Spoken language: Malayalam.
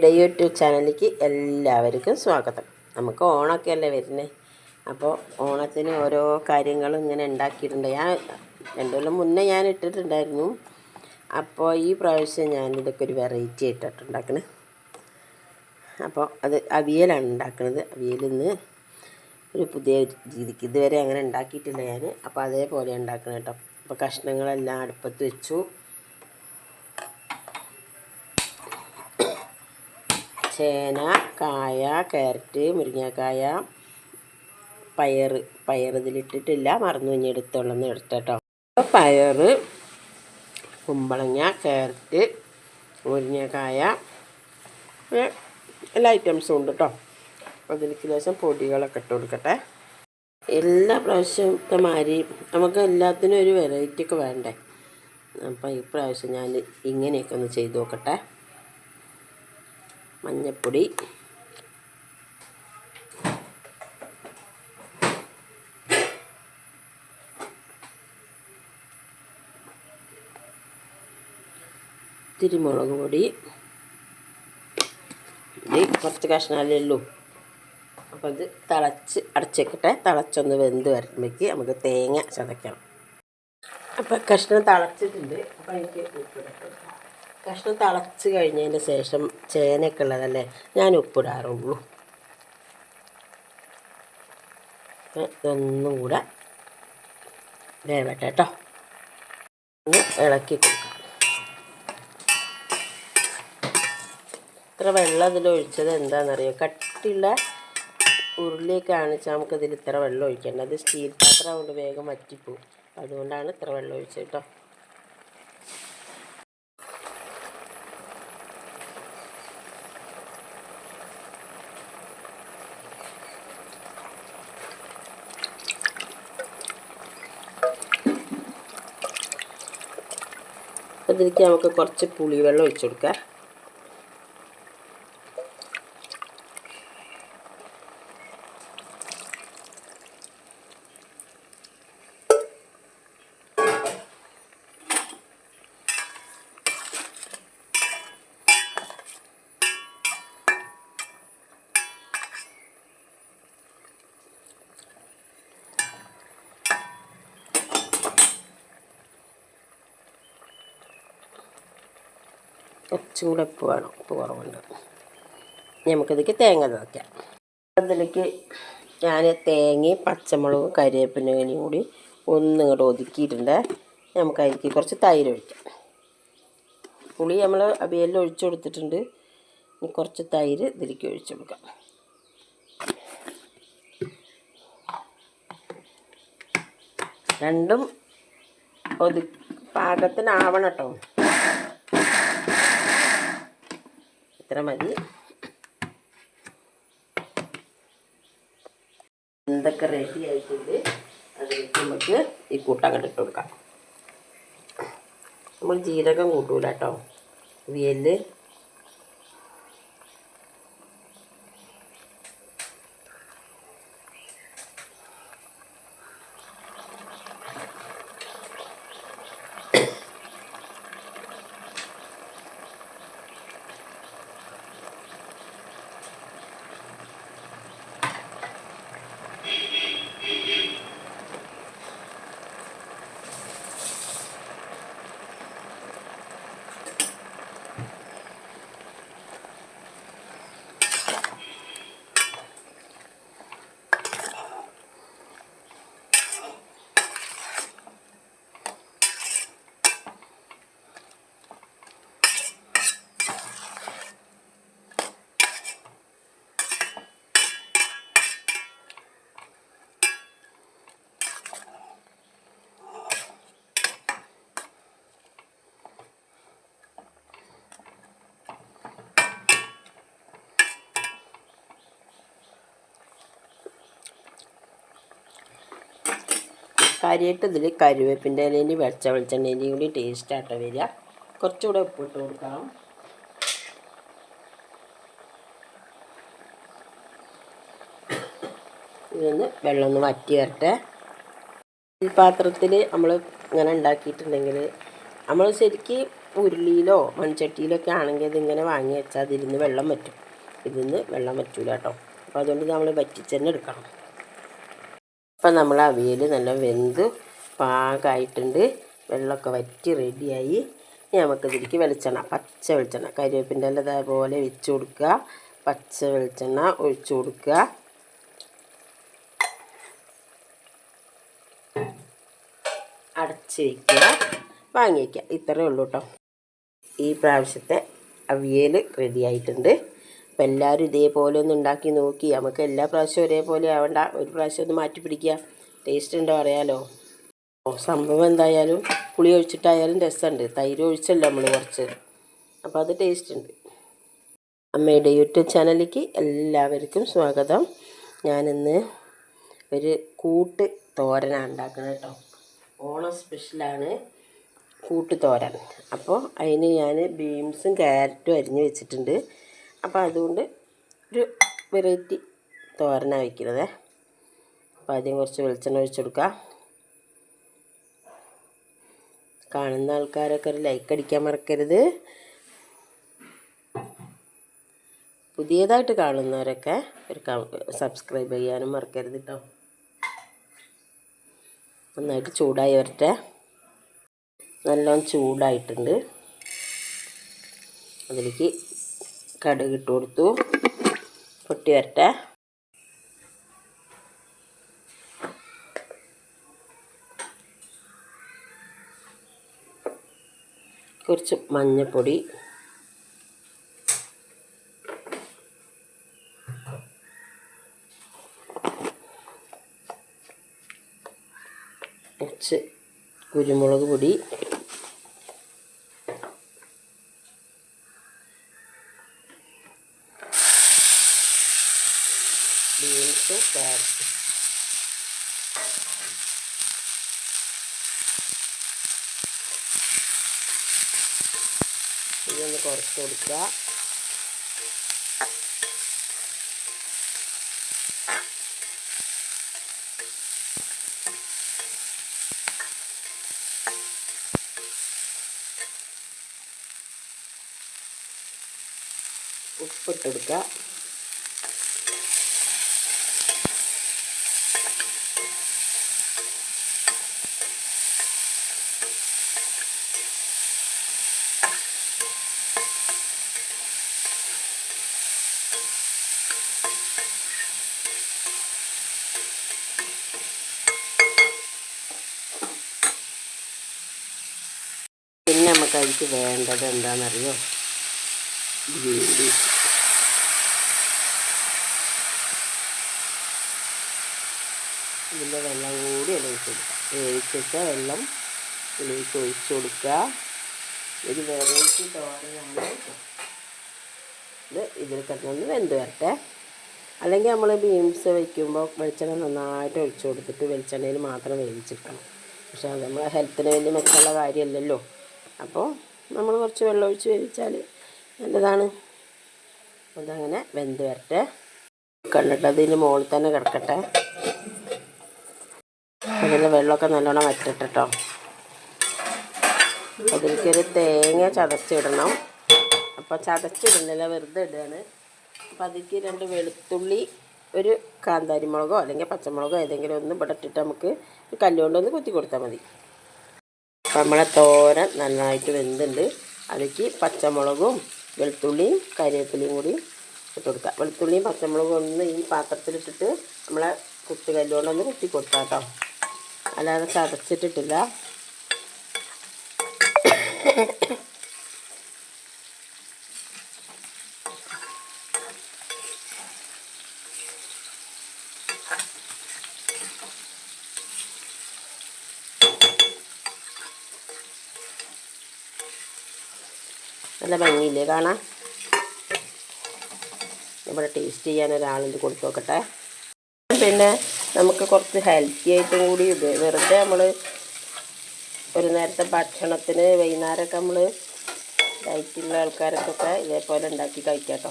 ഇവിടെ യൂട്യൂബ് ചാനലിലേക്ക് എല്ലാവർക്കും സ്വാഗതം. നമുക്ക് ഓണമൊക്കെ അല്ലേ വരുന്നത് അപ്പോൾ ഓണത്തിന് ഓരോ കാര്യങ്ങളും ഇങ്ങനെ ഉണ്ടാക്കിയിട്ടുണ്ട്. ഞാൻ രണ്ടു കൊല്ലം മുന്നേ ഞാൻ ഇട്ടിട്ടുണ്ടായിരുന്നു. അപ്പോൾ ഈ പ്രാവശ്യം ഞാൻ ഇതൊക്കെ ഒരു വെറൈറ്റി ആയിട്ടാണ് അപ്പോൾ അത് അവിയലാണ് ഉണ്ടാക്കുന്നത് അവിയലിൽ നിന്ന് ഒരു പുതിയ രീതിക്ക് ഇതുവരെ അങ്ങനെ ഉണ്ടാക്കിയിട്ടില്ല ഞാൻ. അപ്പോൾ അതേപോലെ ഉണ്ടാക്കണം കേട്ടോ. അപ്പോൾ കഷ്ണങ്ങളെല്ലാം അടുപ്പത്ത് വെച്ചു. ചേന കായ ക്യാരറ്റ് മുരിങ്ങക്കായ പയർ പയർ ഇതിലിട്ടിട്ടില്ല. മറന്നു. കഴിഞ്ഞ് എടുത്തോളന്ന് എടുത്തട്ടോ. പയർ കുമ്പളങ്ങ ക്യാരറ്റ് മുരിങ്ങക്കായ എല്ലാ ഐറ്റംസും ഉണ്ട് കേട്ടോ അതിലേക്ക് ലേശം പൊടികളൊക്കെ ഇട്ട് കൊടുക്കട്ടെ. എല്ലാ പ്രാവശ്യത്തെ മാതിരി നമുക്ക് എല്ലാത്തിനും ഒരു വെറൈറ്റി ഒക്കെ വേണ്ടേ? അപ്പം ഈ പ്രാവശ്യം ഞാൻ ഇങ്ങനെയൊക്കെ ഒന്ന് ചെയ്ത് നോക്കട്ടെ. മഞ്ഞൾപ്പൊടി ഇത്തിരി മുളക് പൊടി കുറച്ച് കഷ്ണാലേ ഉള്ളൂ. അപ്പോൾ ഇത് തിളച്ച് അടച്ചേക്കട്ടെ. തിളച്ചൊന്ന് വെന്ത് വരുമ്പോഴേക്ക് നമുക്ക് തേങ്ങ ചതയ്ക്കണം. അപ്പോൾ കഷ്ണം തിളച്ചിട്ടുണ്ട്. അപ്പോൾ എനിക്ക് ഉപ്പിടട്ടെ കഷ്ണം തിളച്ച് കഴിഞ്ഞതിന് ശേഷം ചേനയൊക്കെ ഉള്ളതല്ലേ? ഞാൻ ഉപ്പിടാറുള്ളൂ. ഇതൊന്നും കൂടെ വേവട്ടെ കേട്ടോ ഒന്ന് ഇളക്കി കൊടുക്കാം. ഇത്ര വെള്ളം അതിൽ ഒഴിച്ചത് എന്താണെന്നറിയോ? കട്ടിയുള്ള ഉരുളിയൊക്കെ ആണിച്ചാൽ നമുക്കതിൽ ഇത്ര വെള്ളം ഒഴിക്കേണ്ടത്. സ്റ്റീൽ പാത്രം കൊണ്ട് വേഗം വറ്റിപ്പോവും. അതുകൊണ്ടാണ് ഇത്ര വെള്ളം ഒഴിച്ചത് കേട്ടോ അതിലേക്ക് നമുക്ക് കുറച്ച് പുളിവെള്ളം ഒഴിച്ചു കൊടുക്കാം. കുറച്ചും കൂടെ ഉപ്പ് വേണം ഉപ്പ് കുറവുണ്ട്. നമുക്കിതിലേക്ക് തേങ്ങ തേക്കാം. അതിലേക്ക് ഞാൻ തേങ്ങയും പച്ചമുളകും കരിവേപ്പിനും കൂടി ഒന്ന് ഇങ്ങോട്ട് ഒതുക്കിയിട്ടുണ്ട്. നമുക്ക് അതിലേക്ക് കുറച്ച് തൈര് ഒഴിക്കാം. പുളി നമ്മൾ അവിയലിൽ ഒഴിച്ചു കൊടുത്തിട്ടുണ്ട്. ഇനി കുറച്ച് തൈര് ഇതിലേക്ക് ഒഴിച്ചു കൊടുക്കാം. രണ്ടും ഒതു പാകത്തിനാവണം കേട്ടോ. ഇത്ര മതി. എന്തൊക്കെ റെഡി ആയിട്ടുണ്ട് അതിലേക്ക് നമുക്ക് ഈ കൂട്ടം ഇട്ട് കൊടുക്കാം. നമ്മൾ ജീരകം കൂട്ടൂല കേട്ടോ. വിയൽ കാര്യമായിട്ട് ഇതിൽ കരുവേപ്പിന്റെ ഇലയിൽ വെളിച്ച വെളിച്ചെണ്ണയിൽ കൂടി ടേസ്റ്റ് ആട്ടോ വരിക. കുറച്ചുകൂടെ ഉപ്പിട്ട് കൊടുക്കണം. ഇതൊന്ന് വെള്ളം ഒന്ന് വറ്റി വരട്ടെ. പാത്രത്തിൽ നമ്മൾ ഇങ്ങനെ ഉണ്ടാക്കിയിട്ടുണ്ടെങ്കിൽ നമ്മൾ ശരിക്കും ഉരുളിയിലോ മൺചട്ടിയിലൊക്കെ ആണെങ്കിൽ ഇതിങ്ങനെ വാങ്ങി വെച്ചാൽ അതിൽ വെള്ളം വറ്റും ഇതിൽ നിന്ന് വെള്ളം വറ്റൂല കേട്ടോ. അപ്പോൾ അതുകൊണ്ട് നമ്മൾ വറ്റിച്ചെന്നെ എടുക്കണം. അപ്പം നമ്മൾ അവിയൽ നല്ല വെന്ത് പാകമായിട്ടുണ്ട് വെള്ളമൊക്കെ വറ്റി റെഡിയായി. ഇനി നമുക്ക് ഇതിലേക്ക് വെളിച്ചെണ്ണ പച്ച വെളിച്ചെണ്ണ കരിവേപ്പിന്റെ എല്ലാം ഇതേപോലെ വെച്ച് കൊടുക്കുക. പച്ച വെളിച്ചെണ്ണ ഒഴിച്ചു കൊടുക്കുക. അടച്ച് വയ്ക്കുക വാങ്ങി വയ്ക്കുക ഇത്രയേ ഉള്ളൂ കേട്ടോ. ഈ പ്രാവശ്യത്തെ അവിയൽ റെഡി ആയിട്ടുണ്ട് അപ്പം എല്ലാവരും ഇതേപോലെ ഒന്ന് ഉണ്ടാക്കി നോക്കി. നമുക്ക് എല്ലാ പ്രാവശ്യവും ഒരേപോലെ ആവണ്ട. ഒരു പ്രാവശ്യം ഒന്ന് മാറ്റി പിടിക്കുക ടേസ്റ്റ് ഉണ്ടോ അറിയാലോ? ഓ സംഭവം എന്തായാലും പുളി ഒഴിച്ചിട്ടായാലും രസമുണ്ട്. തൈര് ഒഴിച്ചല്ലോ നമ്മൾ കുറച്ച്. അപ്പോൾ അത് ടേസ്റ്റ് ഉണ്ട്. അമ്മയുടെ യൂട്യൂബ് ചാനലിലേക്ക് എല്ലാവർക്കും സ്വാഗതം. ഞാനിന്ന് ഒരു കൂട്ട് തോരനാണ് ഉണ്ടാക്കുന്നത് കേട്ടോ. ഓണം സ്പെഷ്യലാണ് കൂട്ടുതോരൻ അപ്പോൾ അതിന് ഞാൻ ബീൻസും ക്യാരറ്റും അരിഞ്ഞ് വെച്ചിട്ടുണ്ട്. അപ്പോൾ അതുകൊണ്ട് ഒരു വെറൈറ്റി തോരനാണ് വയ്ക്കുന്നത് അപ്പോൾ ആദ്യം കുറച്ച് വെളിച്ചെണ്ണ ഒഴിച്ച് കൊടുക്കാം. കാണുന്ന ആൾക്കാരൊക്കെ ഒരു ലൈക്ക് അടിക്കാൻ മറക്കരുത്. പുതിയതായിട്ട് കാണുന്നവരൊക്കെ ഒരു സബ്സ്ക്രൈബ് ചെയ്യാനും മറക്കരുത് കേട്ടോ നന്നായിട്ട് ചൂടായി വരട്ടെ. നല്ലോണം ചൂടായിട്ടുണ്ട്. അതിലേക്ക് കടുക് ഇട്ട് കൊടുത്തു. പൊട്ടി വരട്ടെ. കുറച്ച് മഞ്ഞൾപ്പൊടി കുറച്ച് കുരുമുളക് പൊടി. ബീൻസ് ക്യാരറ്റ് ഇതൊന്ന് കുറച്ച് കൊടുക്കുക ഉപ്പിട്ടെടുക്കുക പിന്നെ നമുക്ക് അതിക്ക് വേണ്ടത് എന്താണെന്നറിയോ? ഗ്രീൻ ഇതിന്റെ വെള്ളം കൂടി ഒഴിച്ച് കൊടുക്കുക വേവിച്ചിട്ട വെള്ളം ഇതിലേക്ക് ഒഴിച്ച് കൊടുക്കുക. ഒരു വെറൈറ്റി തോരനാണ് ഇത് ഇതിൽ കിടന്നൊന്ന് വെന്ത് വരട്ടെ. അല്ലെങ്കിൽ നമ്മൾ ബീൻസ് വയ്ക്കുമ്പോൾ വെളിച്ചെണ്ണ നന്നായിട്ട് ഒഴിച്ചു കൊടുത്തിട്ട് വെളിച്ചെണ്ണയിൽ മാത്രം വേവിച്ചെടുക്കണം. പക്ഷേ അത് നമ്മളെ ഹെൽത്തിന് വലിയ മെച്ചമുള്ള കാര്യമല്ലല്ലോ. അപ്പോൾ നമ്മൾ കുറച്ച് വെള്ളം ഒഴിച്ച് വേവിച്ചാൽ നല്ലതാണ്. അതങ്ങനെ വെന്ത് വരട്ടെ. കണ്ടിട്ട് അതിന് മുകളിൽ തന്നെ കിടക്കട്ടെ. അതിന്റെ വെള്ളമൊക്കെ നല്ലോണം വറ്റിട്ടോ അതിലേക്കൊരു തേങ്ങ ചതച്ചിടണം. അപ്പോൾ ചതച്ചിടുന്നില്ല വെറുതെ ഇടുകയാണ്. അപ്പോൾ അതിലേക്ക് രണ്ട് വെളുത്തുള്ളി ഒരു കാന്താരി മുളകോ അല്ലെങ്കിൽ പച്ചമുളകോ ഏതെങ്കിലും ഒന്ന് ഇവിടെ ഇട്ടിട്ട് നമുക്ക് കല്ലുകൊണ്ടൊന്ന് കുത്തി കൊടുത്താൽ മതി. നമ്മളെ തോരൻ നന്നായിട്ട് വെന്തുണ്ട്. അതിലേക്ക് പച്ചമുളകും വെളുത്തുള്ളിയും കരിവേപ്പിലയും കൂടി ഇട്ട് കൊടുക്കുക വെളുത്തുള്ളിയും പച്ചമുളകും ഒന്ന് ഈ പാത്രത്തിലിട്ടിട്ട് നമ്മളെ കുത്തി കല്ലുകൊണ്ടൊന്ന് കുത്തി കൊടുക്കാം കേട്ടോ അല്ലാതെ ചതച്ചിട്ടിട്ടില്ല. നല്ല ഭംഗിയില്ലേ കാണാൻ? ഇവിടെ ടേസ്റ്റ് ചെയ്യാൻ ഒരാളിൽ കൊടുത്തു നോക്കട്ടെ. പിന്നെ നമുക്ക് കുറച്ച് ഹെൽത്തി ആയിട്ടും കൂടി ഇത് വെറുതെ നമ്മൾ ഒരു നേരത്തെ ഭക്ഷണത്തിന് വൈകുന്നേരമൊക്കെ നമ്മൾ ഡയറ്റുള്ള ആൾക്കാർക്കൊക്കെ ഇതേപോലെ ഉണ്ടാക്കി കഴിക്കാം കേട്ടോ